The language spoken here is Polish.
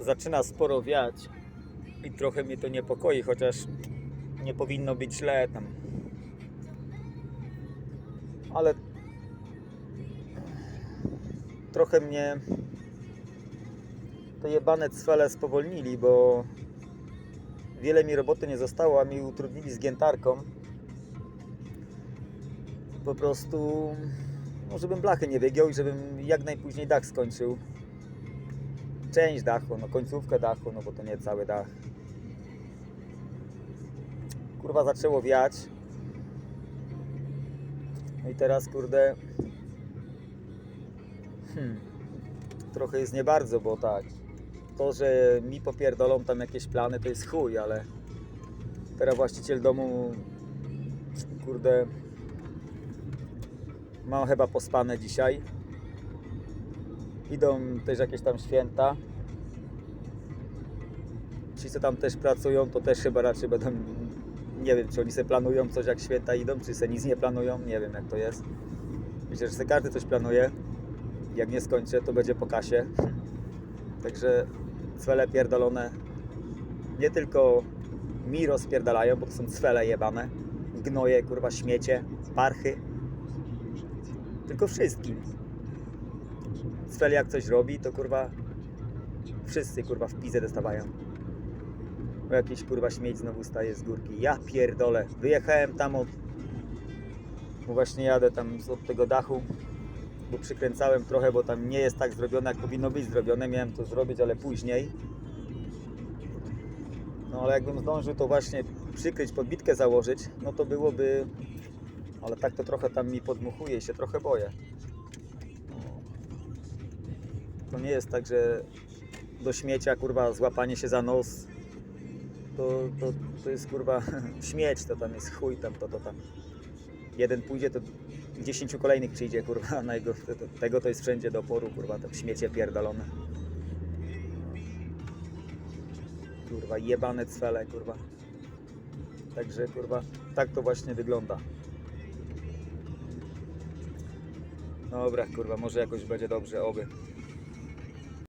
zaczyna sporo wiać i trochę mnie to niepokoi, chociaż nie powinno być źle tam. Ale trochę mnie te jebane cwele spowolnili, bo wiele mi roboty nie zostało, a mi utrudnili z. Po prostu, no żebym blachy nie wygiął i żebym jak najpóźniej dach skończył. Część dachu, no końcówkę dachu, no bo to nie cały dach. Kurwa zaczęło wiać. No i teraz kurde. Hmm. Trochę jest nie bardzo, bo tak. To, że mi popierdolą tam jakieś plany, to jest chuj, ale teraz właściciel domu kurde mam chyba pospane dzisiaj. Idą też jakieś tam święta. Ci co tam też pracują, to też chyba raczej będą nie wiem, czy oni sobie planują coś jak święta idą, czy se nic nie planują, nie wiem jak to jest. Myślę, że se każdy coś planuje. Jak nie skończę, to będzie po kasie. Także cwele pierdolone nie tylko mi rozpierdalają, bo to są cwele jebane, gnoje, kurwa, śmiecie, parchy, tylko wszystkim. Cwel jak coś robi, to kurwa wszyscy kurwa w pizę dostawają. Bo jakiś kurwa śmieć znowu staje z górki. Ja pierdolę. Wyjechałem tam od... Bo właśnie jadę tam od tego dachu, bo przykręcałem trochę, bo tam nie jest tak zrobione, jak powinno być zrobione. Miałem to zrobić, ale później. No ale jakbym zdążył to właśnie przykryć, podbitkę założyć, no to byłoby... Ale tak to trochę tam mi podmuchuje i się trochę boję. To nie jest tak, że do śmiecia, kurwa, złapanie się za nos to, to, to jest kurwa śmieć, to tam jest chuj tam, to, to tam. Jeden pójdzie, to dziesięciu kolejnych przyjdzie, kurwa, na jego, to, tego to jest wszędzie do oporu, kurwa, to śmiecie pierdolone. Kurwa, jebane cwele, kurwa. Także, kurwa, tak to właśnie wygląda. Dobra, kurwa, może jakoś będzie dobrze, oby.